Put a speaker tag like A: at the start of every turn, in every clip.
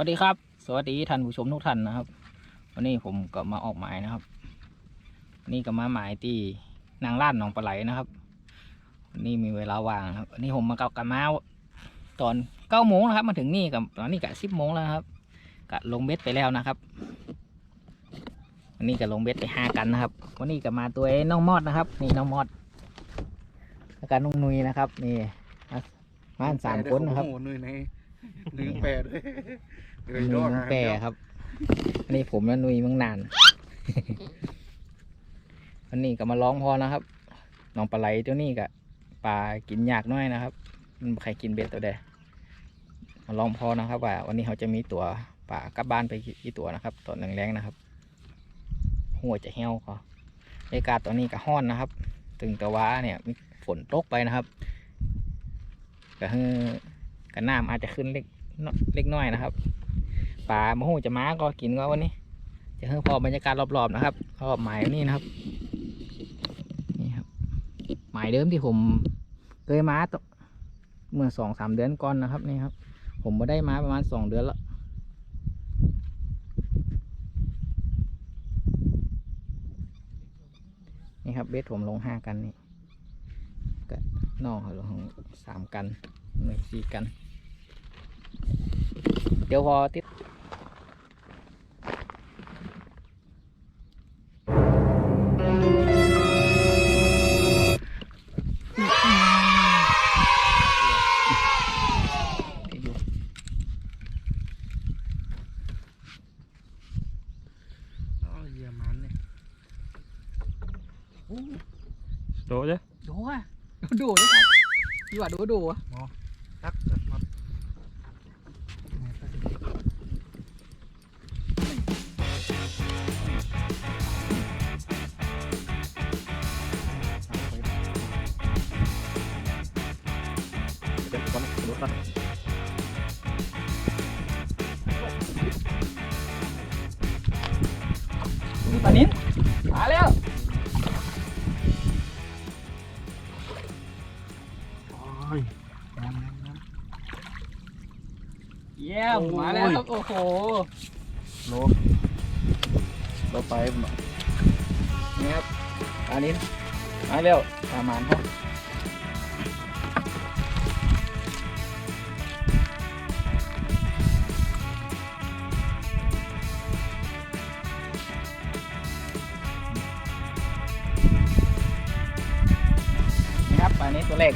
A: วัสดีครับ สวัสดีท่านผู้ชมทุกท่านนะครับ วันนี้ผมก็มาออกหมายนะครับวันนี้ก็มาหมายที่นางล้านหนองปลาไหลนะครับวันนี้มีเวลาว่างครับวันนี้ผมมากับกันมาตอนเก้าโมงนะครับ มาถึงนี่กับตอนนี้กะสิบโมงแล้วครับกะลงเบ็ดไปแล้วนะครับวันนี้ก็ลงเบ็ดไปห้ากันนะครับ วันนี้ก็มาตัวน้องมอดนะครับ นี่น้องมอดแล้วก็น้องนุยนะครับ นี่มานสามคนนะครับ
B: นึ่งในหนึ่งแปดด้วย
A: หนึ่งแปรครับ อันนี้ผมและนุยเมืองนานวันนี้ก็มาร้องพอนะครับน้องปลาไหลตัวนี้ก็ปลากินยากหน้อยนะครับ มันบ่ใครกินเบ็ดตัวใดมาลองพอนะครับว่า วันนี้เขาจะมีตัวปลากลับบ้านไปกี่ตัวนะครับตอนแรงๆนะครับ หัวจะเหี่ยวก็บรรยากาศตอนนี้ก็ห้อนนะครับตึงแต่ว่าเนี่ยมีฝนตกไปนะครับก็คือกันน้ำอาจจะขึ้นเล็กน้อยเล็กน้อยนะครับ ปลาโมโหจะม้าก็กินก็วันนี้ จะให้พอบรรยากาศรอบๆนะครับรอบหมายนี่นะครับนี่ครับ หมายเดิมที่ผมเคยม้าตเมื่อสองสามเดือนก่อนนะครับนี่ครับ ผมมาได้มาประมาณสองเดือนแล้วนี่ครับเบสผมลงห้ากันนี่ก็น้องขาลงสามกันหนึ่งสี่กัน เดี๋ยวพอติด
C: ดูดู
A: ด้วยครับอยู่อะดูดูอะ
C: อ้โห
B: โลเราไป
A: นี่ครับปลานิ้มาแล้วประมาณครับนี่ครับปลานี้ตัวเล็ก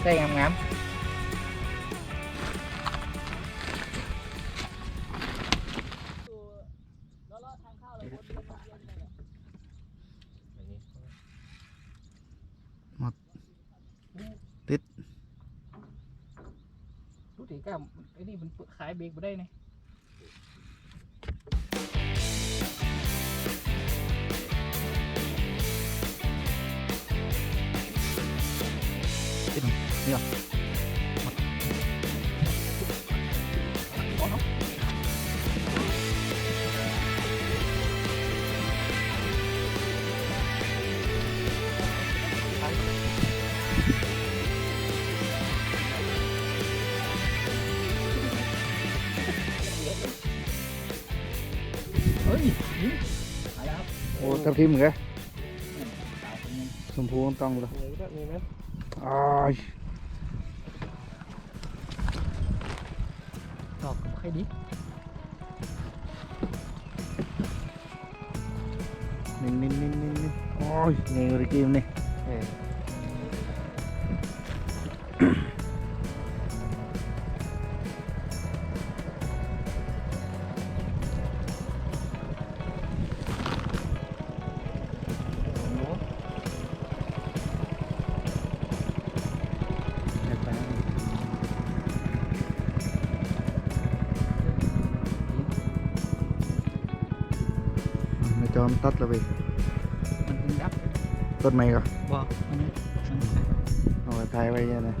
A: ใช่งามๆายเบรกมาได้นี่นี่ยเทั
B: บทิมเหมือนกัน
A: สาวคนนึง
B: ชมพูต้องเลย
A: มีไหม
B: อ้าย
A: ตอบกับใครดี
B: นิ่งนิ่งนิ่งนิ่งนิ่งโอ้ยเงี้ยเลยกิมนี่ ม่จอมตัดเลยเว้ย
A: มันเป็นยักษ์
B: ต้นไม้ก็
A: บอกมันมัน
B: เอาไปถ่ายไว้เนี่ยนะ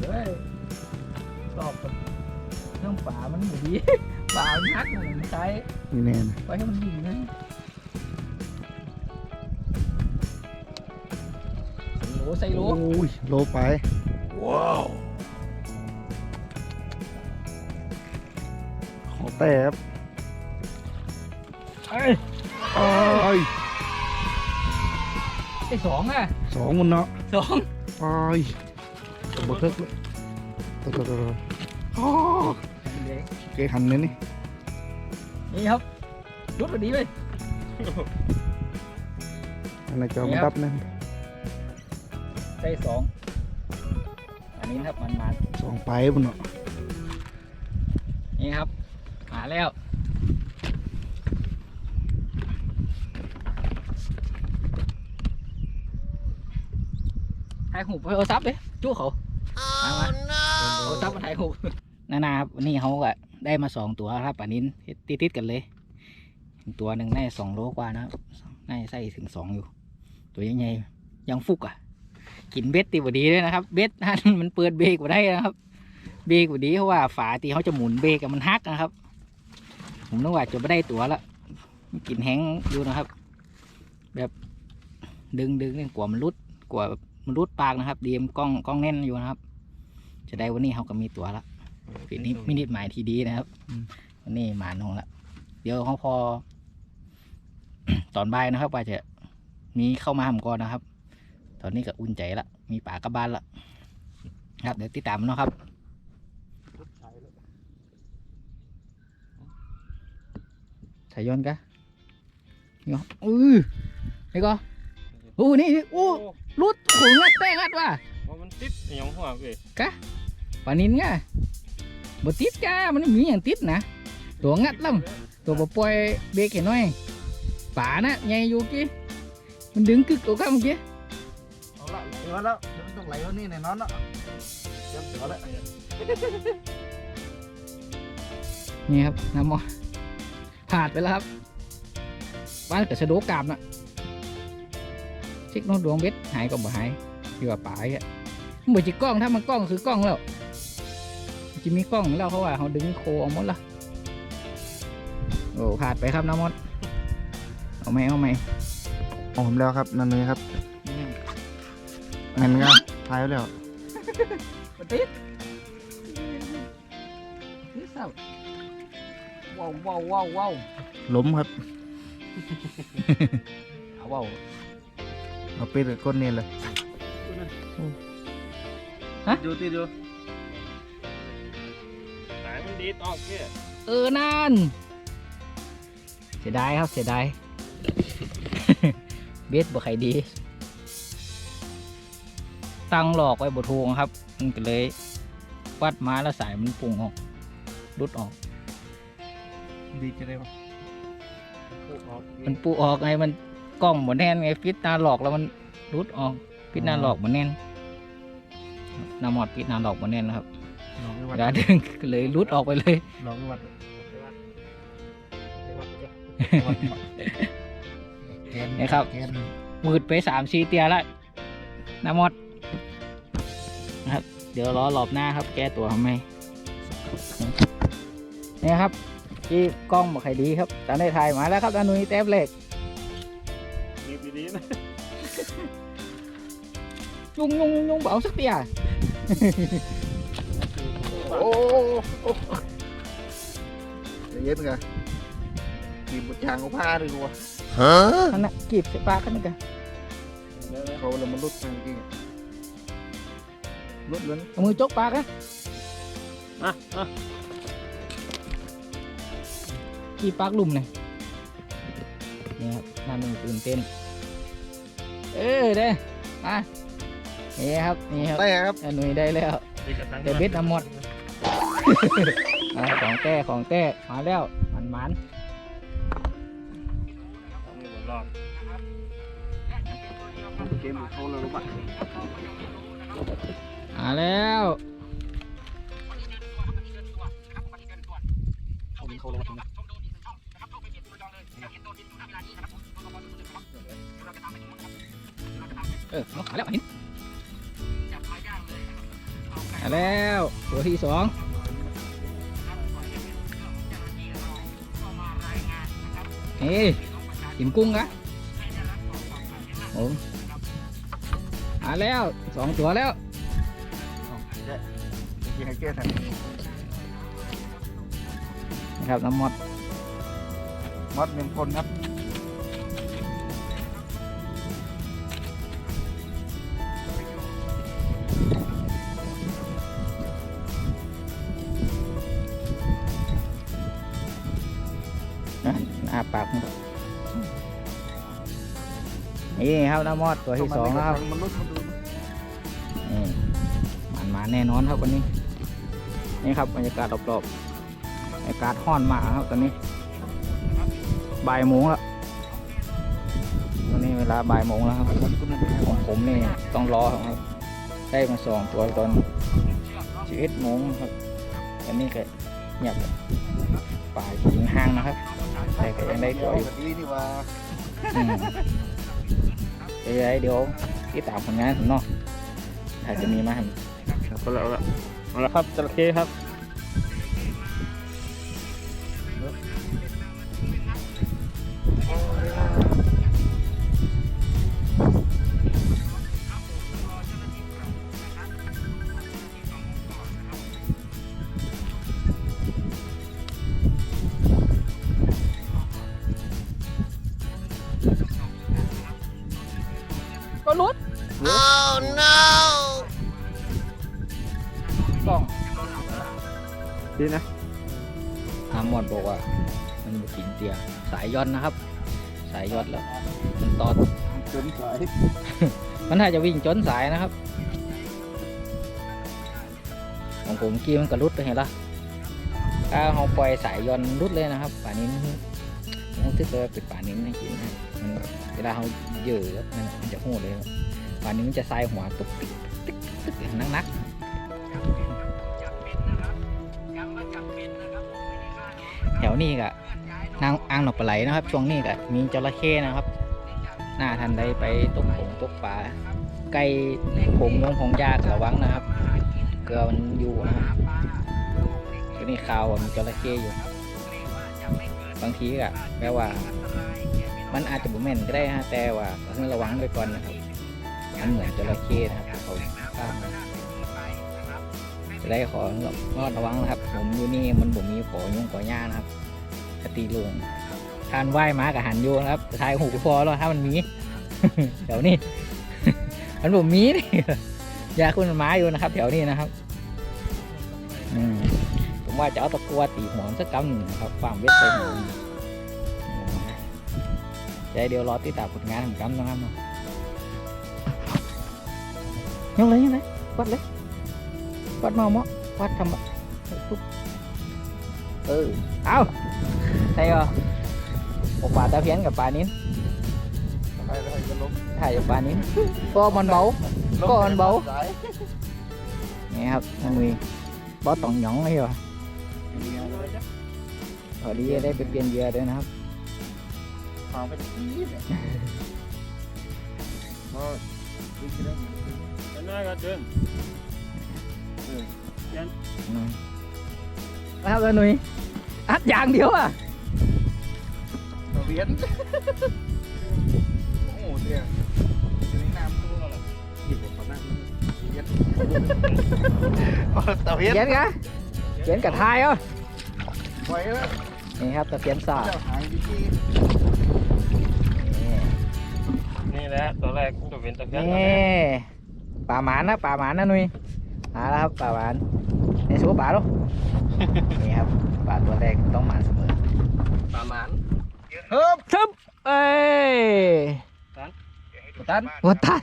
A: เฮ้ยตอบกับเรื่องป่ามันอยู่ดีป่ามันฮักมันใช้
B: นี่แน่นะ
A: ไว้ให้มันยิงนะ
B: ของแต่ครับ
A: เอ้ย
B: โอ้ย
A: ไอ้สองอะ
B: สองมันเนาะ
A: สอง
B: โอ้ยบดทึกเลยตัวตัวตัวตัวโอ้เกหันเลยนี่
A: นี่ครับรุดพอดีเลย
B: อันไหนจอ
A: นี่
B: มัน
A: ครับ
B: ดับนะ
A: ได้สองอันนี้นะครับมันมา
B: สองไปมันเนาะ
A: แล้วถ่ายหูปไปเอาซับเลยจู้เขามามาเอาซับมาถ่ายหูปนานาครับวันนี้เขาก็ได้มาสองตัวครับอันนี้ติดติดๆกันเลย ตัวหนึ่งได้สองโลกว่านะครับน่าจะใส่ถึงสองอยู่ ตัวยังไงยังฟุกอะ กินเบ็ดตีบดีเลยนะครับ เบ็ดนั่นมันเปิดเบรกมาได้นะครับ เบรกบดีเพราะว่าฝาตีเขาจะหมุนเบรกอะมันฮักนะครับ ผมนึกว่าจะไม่ได้ตัวละมันกินแห้งอยู่นะครับ แบบดึงดึงเนี่ยกลัวมันรุดกลัวมันรุดปากนะครับดีมนกล้องกล้องแน่นอยู่นะครับ จะได้วันนี้เขาก็มีตัวละปีนี้มินิหมายที่ดีนะครับวันนี้หมานงละเดี๋ยวเขาพอ ตอนบ่ายนะครับว่าจะมีเข้ามาทำก่อนนะครับ ตอนนี้ก็อุ่นใจละมีป่ากลับบ้านละครับเดี๋ยวติดตามเนาะครับ ถ่ายย้อนกะนี่ก็อือนี่ก็โอ้นี่โอ้รุดโหงัดแป้งัดว่ะ
C: ว่ามันติดอหย่างหัวเว้ย
A: ปานินกะบ่ติดจ้ามันมีอย่างติดนะตัวงัดลำตัวบ่ปล่อยเบรกเห็นหน่อยป่านะใหญ่อยู่กี้มันดึงกึกตัวข้างเมื่อกี้
B: เอาละไหลมาแล้วเดี๋ยวมันต้องไหลวันนี้แน่นอนเนาะเตรียมตัวแล้ว
A: นี่ครับน้ำมอ ผ่านไปแล้วครับบ้านกับชะโดกามน่ะเช็คโน้ตดวงเบ็ดหายก็บ่หายดีกว่าป่าอะมันบ่จิกล้องถ้ามันกล้องคือกล้องแล้วมันจะมีกล้องแล้วเพราะว่าเขาดึงโคออกหมดละโอ้ผ่านไปครับน้ำมดเอาไหมเอาไหม
B: ออกผมแล้วครับนั่นเลยครับนั่นก็ทายไว้แล้ว
A: มันติดนี่เศร้า ว้าวว้าวว้าวว้าว
B: ล้มครับ
A: เอาว้าว
B: เอาปิดกับก้นนี่เลย
A: ฮะ
B: ดูที่ดู
C: สายมันดีดออกเนี่ย
A: เออนั่นเสียดายครับเสียดาย เบสบ่ใครดี ตั้งหลอกไว้บทวงครับ มันก็เลย วัดมาแล้วสายมันปุ่งออกรุดออก
B: ดีจะได้ปะ
C: พูดออก
A: มันปูออกไงมันกล้องบ่แน่นไงฟิตหนาหลอกแล้วมันรุดออกฟิตหนาหลอกบ่แน่นหน้าหมอดฟิตหนาหลอกบ่แน่นนะครับ
B: ลองไป
A: เว
B: วัด
A: ลาดึงก็เลยรุดออกไปเลย
B: ลองไปวัด
A: นี่ครับ
B: แกน
A: มืดไปสามชีเตียละหน้าหมดนะครับ เดี๋ยวรอรอบหน้าครับ แก้ตัวทำไมนี่ครับ ที่กล้องบอกใครดีครับตอนได้ถ่ายมาแล้วครับอนุยแต้มเหล็ก
C: ดีดีๆนะ
A: ยุงยุงยุงยุงเบาสักเตีย
B: โอ้โอ้เย็นกันกีบบุจางเอาผ้าด้วยวะ
A: นั่นน่ะกีบใส่ปากกันนี่กัน
B: เขาแล้วมันรุดทางจริงรุดเลย
A: เอามือจกปากนะ
C: อะอะ
A: กีบปากลุ่มเลยนี่ครับหน้ามือตื่นเต้น เออเด้มานี่ครับนี่ครับ
B: ได้ครับ
A: อนุยได้แล้ว
C: ดีกับตัง
A: เดี๋ยวเบ็ดเอาหมดอ่าของแต้ของแต้มาแล้วมันมัน
C: เอามือบนรอบ
B: เกมเขาเลยรู้ปะ
A: มาแล้ว
B: เขาเลย
A: เออมาแล้วเห็นมาแล้วตัวที่สองเฮ้ยกินกุ้งกะโอ้มาแล้วสองตัวแล้ว
B: กินให้เกลี้ยงทัน
A: นะครับน้ำมอด
B: มอดหนึ่งคนครับ
A: นี่ครับน้ำมอดตัวที่สองแล้วครับ
B: มันลุกมาดู
A: นี่มันมาแน่นอนครับวันนี้ นี่ครับบรรยากาศรอบๆบรรยากาศห้อนมากครับตอนนี้บ่ายโมงแล้ววันนี้เวลาบ่ายโมงแล้วครับ
B: มันก็ไม่ได้
A: ของผมนี่ต้องรอครับได้มาสองตัวตอนสิบเอ็ดโมงครับอันนี้ก็เงียบป่าหิงห้างนะครับแต่ก็ยังได้ตัวอยู่
B: ดีนี่ว่า
A: อืม เดี๋ยวเดี๋ยวที่ตามผลงานผมเนาะถ้าจะมีมาให้
C: ก็แล้วละเอาละครับจระเข้ครับ
A: อ
C: น
A: นะครับ สายย้อนแล้วมันตอด
B: จนสาย
A: มันน่าจะวิ่งจนสายนะครับ ของผมเมื่อกี้มันก็รุดไปเห็นละถ้าเราปล่อยสายย้อนรุดเลยนะครับป่านี้ต้องทึกเลยว่าเป็นป่านี้นะจริงนะมันแบบเวลาเขาเยอะแล้วมันมันจะโหดเลยครับป่านี้มันจะทรายหัวตุกติ๊กติ๊กติ๊กนักนักๆแถวนี้ก็ นางอ่างหนองปลาไหลนะครับ ช่วงนี้ก็มีจระเข้นะครับ หน้าทันได้ไปตกผงตกปลาใกล้ผงมงผงยากระวังนะครับ เกลือมันอยู่นะครับทีนี้ข่าวมีจระเข้อยู่บางทีก็แปลว่า มันอาจจะบุแม่นก็ได้ฮะแต่ว่าต้องระวังไว้ก่อนนะครับมันเหมือนจระเข้นะครับเขาข้ามมาจะได้ขอรอดระวังนะครับ ผมอยู่นี่มันบ่มีขอยุ่งขอหญ้านะครับ ตีลงทานไหว้ม้ากับหันโยนะครับทายหูพอแล้วถ้ามันมีแถวนี้มันบ่มีนี่ยาคุณม้าอยู่นะครับ แถวนี้นะครับอืมผมว่าจะเอาตะกัวตีหัวมันสักกำหนึ่งนะครับความเวทไปหมดใจเดียวรอติดตามผลงานของกำนะครับเนาะยังเลยยังเลยวัดเลยวัดมาเมาะวัดทำอะปุ๊บเออเอา ใช่เหรอผมปลาตะเพียนกับปลานิ้น
B: ไปแล้วจะล้ม
A: ถ่ายกับปลานิ้นก็มันเบาก่อนเบา
B: สาย
A: นี่ครับมันมีบอสตองหยองเลยเหรอพอดีได้ไปเปลี่ยนเหยื่อด้วยนะครับ
B: ฟังไปทีเนี่ยก็ดูสิแล้ว
C: เดินหน้าก็เดิน
A: อืมแล้วเลยหนุ่ยอัดอย่างเดียวอะ
B: ตะ เวียนโอ้โหเนี่ยอยู่ในน้ำตัวเหรอหยิบออกมานั่งตะเวียนตะเวียน
A: เขียนกะเขียนกับทายเอะ
B: ไว้แล้ว
A: นี่ครับตะเพียนสาบ
B: เจ้าหายดีที่
A: นี่
C: นี่แหละตัวแรกตัวเป็นตะเพียน
A: นี่ป่าหมานนะป่าหมานนะหนุ่ยมาแล้วครับป่าหมานนี่สู้ป่าหรอนี่ครับป่าตัวแรกต้องหมานเสมอ
C: ประมาณ
B: เฮ้ย
A: ทึบเอ้ย
C: ตัน
A: วัตัน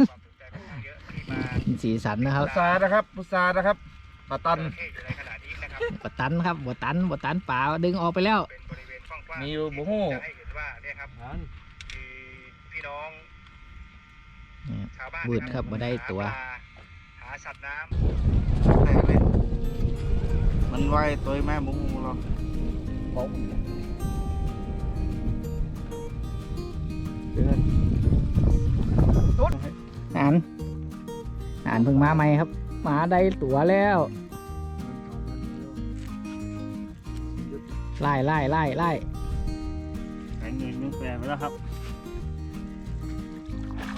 A: สีสันนะครับ
B: พุทรานะครับพุทรานะครับปลาตัน
A: บตันครับบตันบตันป่าดึงออกไปแล้ว
B: มีอยู่บุหู
D: จะให้เห็นว่าเนี่ยครับมีพี่น้องชาวบ้าน
A: บืดครับมาได้ตัว
D: หาสัตว์น้
B: แต่เลยมันไหวตัวแม่บุหูเรา
A: อ่านอ่านเพิ่งมาใหม่ครับหมาได้ตัวแล้วไล่ไล่ไล่ไล่
C: แข็งเงินยังแปลไปแล้วครับ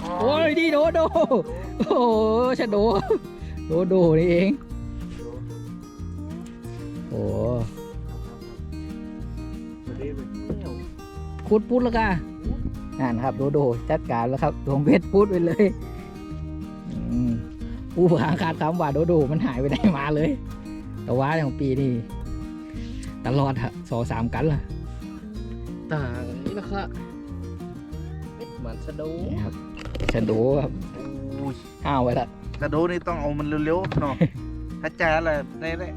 B: โอ้
A: โอ้ยดีโดโดโอ้โหชะโดโดโดนี่เอง โอ้พูดพูดแล้วกัน นั่นครับโดโดจัดการแล้วครับดวงเพชรพูดไปเลยอืมผู้หางขาดคำว่าโดโดมันหายไปไหนมาเลย แต่ว่าของปีนี่ตลอดฮะสองสามกันล่ะ
C: ต่างนี่นะครับเป็ดมันสะดู
A: นี่ครับชะโดครับห้าวไว้ละ
B: กระโดดนี่ต้องเอามันเร็วๆเนาะถ้าจ่าอะไรได้ได้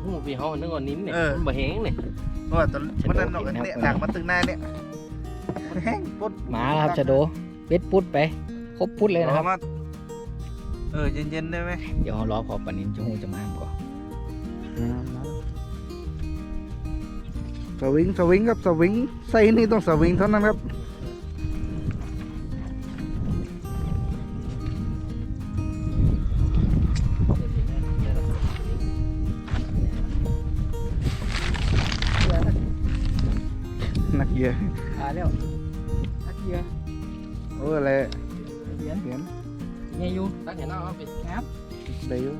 C: โอ้พี่เขานึกว่านิ้นเนี่ย
B: เออ
C: มันบ่แห้งเนี่ย
B: เพราะว่าตอนมันนั่นเนาะเนี่ยหลังมาตึงหน้าเนี่ยมัน แห้งปุ๊ด
A: มาแล้วครับชะโดเพชรพุดไป ครบพุดเลยนะครับ
B: อามาเออ เย็นๆได้ไหม
A: เดี๋ยวรอพอปานินจะหูจะมาก่อน
B: สวิงสวิงครับสวิงไส้นี่ต้องสวิงเท่านั้นครับนักเหยอะ
A: อ่าแล้วทั กเยอะ
B: โอ้อะไร
A: เหรียญ
B: เหรียญ
A: ไงอยู่
C: ตั้งเห็นเอาไป
A: ครับ
B: ได้อยู่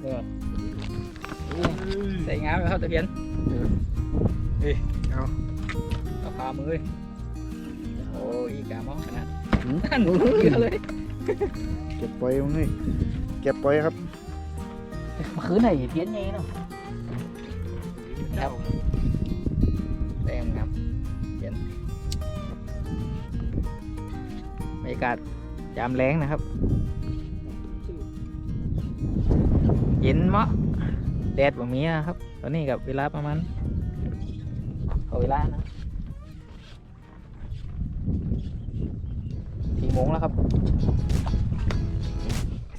A: เดี๋ยวใส่งามเลยครับตะเพียน
B: เอ้ยเอา
A: เอาพามือเลยโอ้ยอีกามองขนาด
B: หืม
A: นั่นหนูเยอะเลย
B: เก็บปล่อยมั้งนี่เก็บปล่อยครับ
A: เมื่อคืนไหนเพี้ยนไงเนาะครับากาศยามแรงนะครับ เย็นมะแดดแบบนี้นะครับ ตอนนี้กับเวลาประมาณเอาเวลานะสี่โมงแล้วครับ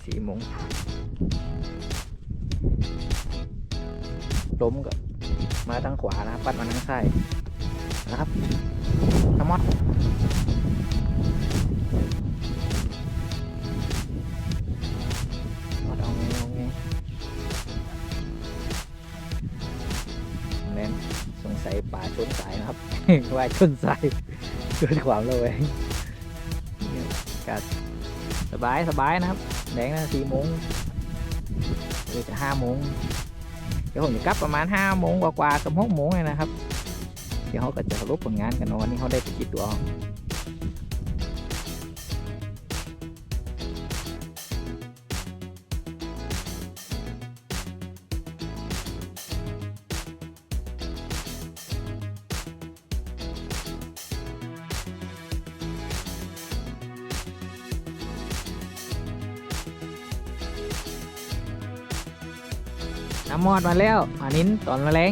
A: สี่โมงล้มก็มาทางขวานะครับปัดมาทางซ้ายนะครับน้ำมอมอด สงสัยป่าชนสายนะครับ ว่ายชนสายเกิดความระแวงเอากาศสบายสบายนะครับแดงนะสี่โมงเดี๋ยวจะห้าโมงเดี๋ยวผมจะกลับประมาณห้าโมงกว่าๆกับหกโมงเลยนะครับ เดี๋ยวเขาก็จะรุปผลงานกันว่าวันนี้เขาได้ไปกี่ตัว น้ำมอดมาแล้วมานิ้นตอนมาแรง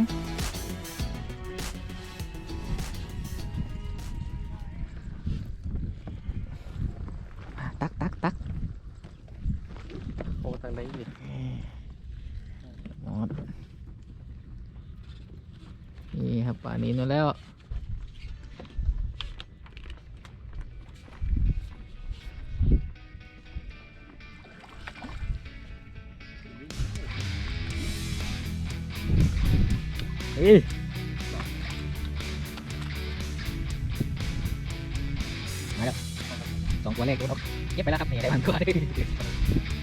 A: ก็บไปแล้วครั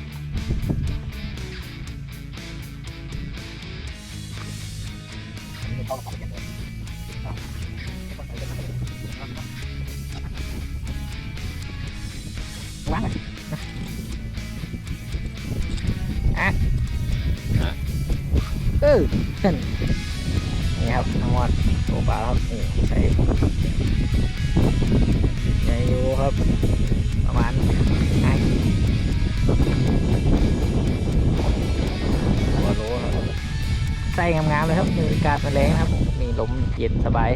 A: มันแรงนะครับมีลมเย็นสบาย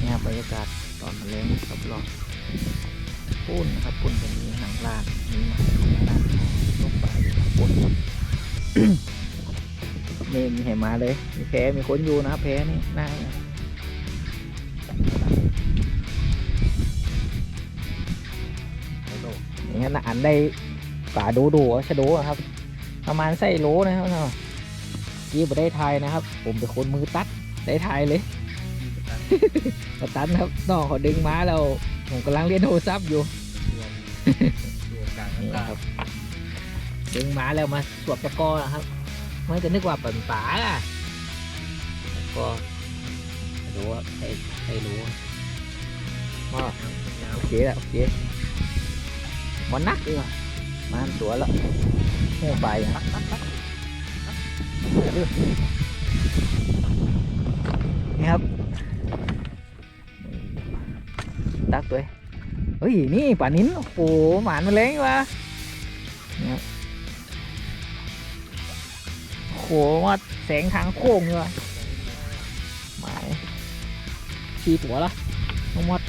A: นี่ครับบรรยากาศตอนมันเล้งรอบรอบปุ้นนะครับปุ้นจะมีหางลากมีหมาของลากลงไปปุ้นนี่มีเห็นมาเลย มีแพ้มีคนอยู่นะแพ้นี่น่า นี่ฮะน่ะอันได้ป่าดูดูชะโดอะครับ ประมาณไส้โลนะครับเนาะกี้บ่ได้ทายนะครับ ผมเป็นคนมือตัดได้ทายเลยมาตันครับน้องเขาดึงมาแล้วผมกำลังเล่นโทรศัพท์อยู่
C: ตัวกลาง
A: นี่
C: กลาง
A: ครับดึงมาแล้วมาสวบตะกร้อนะครับมันก็นึกว่าเป็นป่าอะตะกร้อดูว่าให้ให้รู้ว่าโอเคแล้วโอเค มันนักดีว่ะมันตัวแล้วโอ้ไปอะนี่ครับตักตัวเฮ้ยนี่ป่านิ้นโอ้โหหมานมันเล้งวะเนี่ยโอ้โหมาแสงทางโค้งเลยวะหมายชีตัวละน้องมด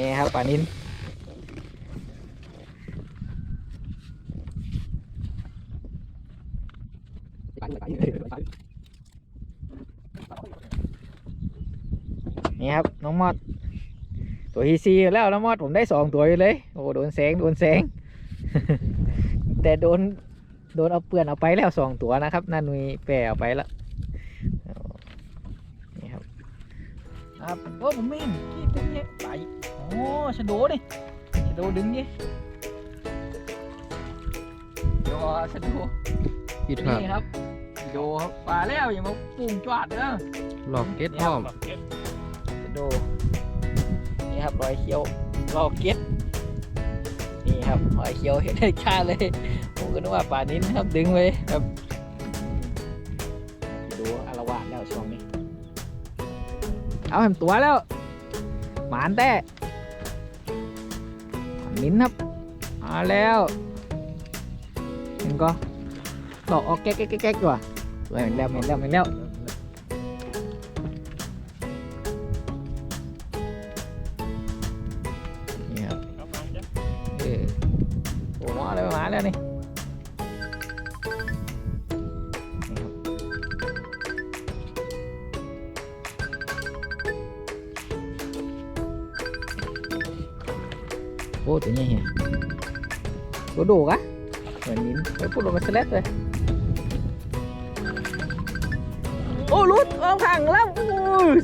A: นี่ครับป่านินนี่ครับน้องมอด ตัวฮีซีแล้วน้องมอดผมได้สองตัวอยู่เลย โอ้โดนแสงโดนแสง แต่โดนโดนเอาเปลือนเอาไปแล้วสองตัวนะครับนั่นมีแปรเอาไปแล้วนี่ครับครับโอ้ผมไม่เห็นขี้ตึ้งเนี่ยไป โอ้ชะโดดิชะโดดึงดิเดี๋ยวเอาชะโด
C: พี่ครับ
A: นี่ครับชะโดครับปลาแล้วอย่ามาปุ่งจวดเด้อ
C: หลอกเก็ตพร้อม
A: ชะโดนี่ครับรอยเขียวรอเก็ตนี่ครับรอยเขียวเห็นได้ค่าเลยผมก็นึกว่าป่านี้นะครับดึงไว้แบบดูอารวาสแล้วช่วงนี้ เอาแหมตัวแล้ว หมานแต่ มิ้นครับ มาแล้ว เห็นก็ตอกออกแก๊กแก๊กแก๊กอยู่อะเห็นแล้วเห็นแล้วเห็นแล้วนี่ครับเออโอ้มาแล้วมาแล้วนี่โอ้ตัวนี้เหี้ยตัวดูกะเหมือนนิ้นไปพูดลงมาสเลดเลยโอ้ลุดเอาแล้วนี่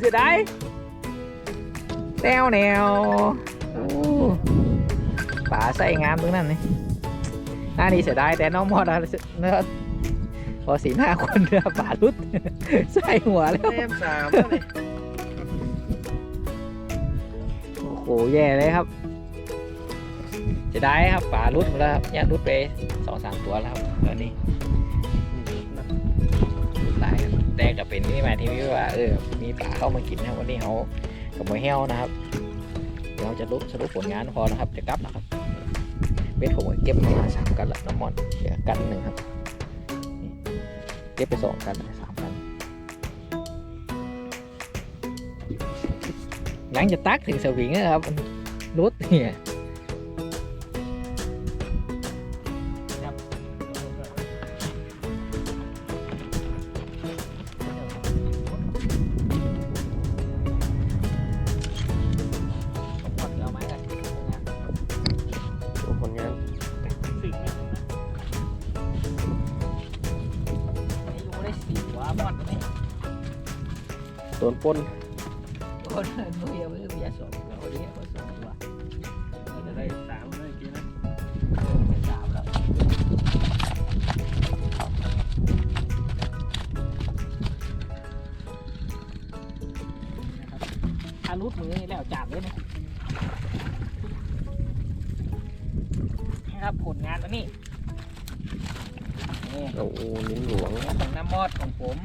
A: เสียดายแนวแนวโอ้ป่าใส่งามตรงนั้นนี่หน้านี้เสียดายแต่น้องมอดอะเนื้อพอสีหน้าคนเนื้อป่าลุดใส่หัวแล้ว
C: แต้มสาม
A: โอ้โหแย่เลยครับ จะได้ครับป่ารุดหมดแล้วครับเนี่ยรุดไปสองสามตัวแล้วครับตอนนี้รุดหลายครับแต่ก็เป็นที่มาที่วิว่า เออ มีป่าเข้ามากินนะวันนี้เขากับมวยเฮวนะครับเดี๋ยวเราจะรุดสรุปผลงานพอนะครับจะกลับนะครับเบ็ดผมเก็บมาสามกันละน้ำมอนเหลือกันหนึ่งครับเก็บไปสองกันสามกันหลังจะตักถึงสวิงนะครับรุดเนี่ย สี่หัวหมดนี่
C: ตัวปน
A: คนนุ้ยเอาไว้เบียสองตัววันนี้ก็สองตัวจะได้สามเลยกินนะสามแล้วอารุดมือนี่แล้วจับเลยนะนี่ครับผลงานตัวนี้ นี่
C: โอ้โหลิ้นหลวง
A: นี่ของน้ำมอดของผม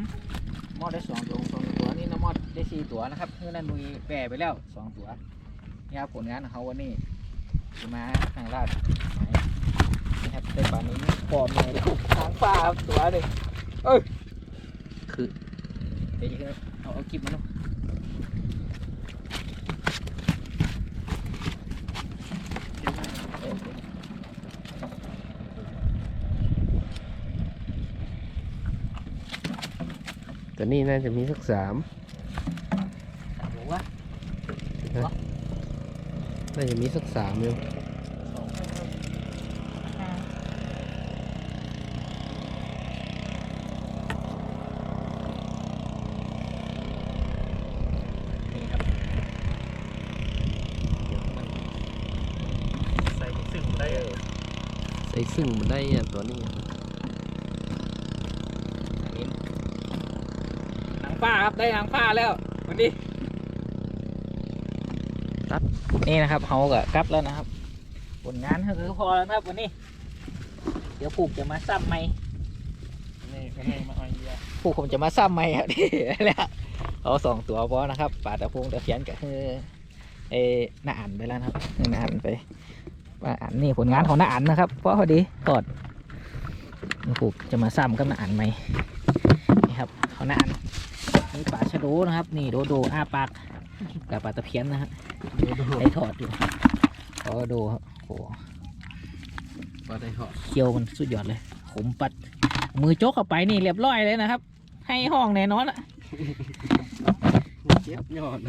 A: มอดได้สองตัวสองตัวนี่น้ำมอดได้สี่ตัวนะครับเพื่อนนั่นมุยแปรไปแล้วสองตัวนี่ครับผลงานของเขาวันนี้จะมาทางลาดนี่ครับได้ปลานี้ปอมเลยแล้วทางปลาครับตัวหนึ่งเอ้ย
C: คือ
A: เดี๋ยวจะเอาเอากิบมาเนาะ
C: แต่นี่น่าจะมีสักสาม
A: หรือว่า
C: น่น่าจะมีสักสามอยู่
A: นี่ครับใส่ซึ่งได้เออ
C: ใส่ซึ่งมันได้อะตัวนี้
A: อันนี้ หนังฟ้าครับได้หนังฟ้าแล้ววันนี้ครับนี่นะครับเขาก็กลับแล้วนะครับ ผลงานก็คือพอแล้วนะครับวันนี้ เดี๋ยวผูกจะมาซ้ำไหม
B: นี่ก็นี่มาเอาเยอะ
A: ผูกผมจะมาซ้ำไหมครับที่แล้วเอาสองตัวพอนะครับปลาตะพงตะเพียนก็คือเออน้าอ่านไปแล้วนะครับน้าอ่านไปว่าอ่านนี่ผลงานของน้าอ่านนะครับ เพราะพอดีถอดผูกจะมาซ้ำกับน้าอ่านไหมนี่ครับเขาน้าอ่าน นี่ปลาชะโดนะครับ นี่โดโดอ้าปากกับปลาตะเพียนนะครับได้ถอดอยู่ขอดูครับโอ้โห
C: ก็ได้เหาะ
A: เคี้ยวมันสุดยอดเลยขมปัด มือโจกเข้าไปนี่เรียบร้อยเลยนะครับ ให้ห้องแน่นอนอะ
C: เจ็บยอด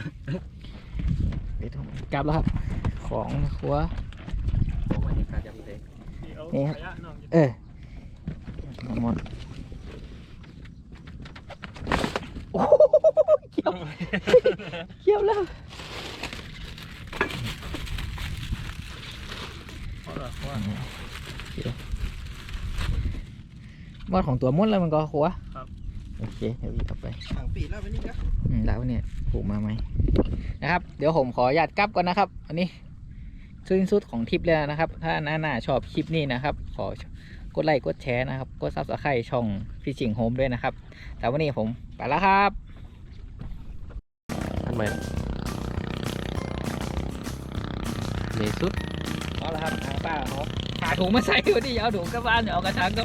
A: กลับแล้วครับ ของครัว
C: โอ้ยการจำเด็ก
A: นี่ครับเออทั้งหมด โอ้โหเคี้ยวเคี้ยวแล้วมอดของตัวม้วนแล้วมันก็ครัว
B: ครับ
A: โอเคเดี๋ยวอีกต่อไป
C: ทางปีแล้วไปนี่ก็
A: อืมแล้วเนี่ยผูกมาไหมนะครับ เดี๋ยวผมขออนุญาตกลับก่อนนะครับ อันนี้สิ้นสุดของทริปแล้วนะครับ ถ้าหน้าหน้าชอบคลิปนี้นะครับ ขอ กดไลค์กดแชร์นะครับ กดซับสไครต์ช่องพี่จิงโฮมด้วยนะครับ แต่วันนี้ผมไปแล้วครับ
C: ทำไมในสุด
A: เอาละครับทางป้าเขาหาถุงมาใส่วันนี้เอาถุงกลับบ้านเดี๋ยวเอากระชังก็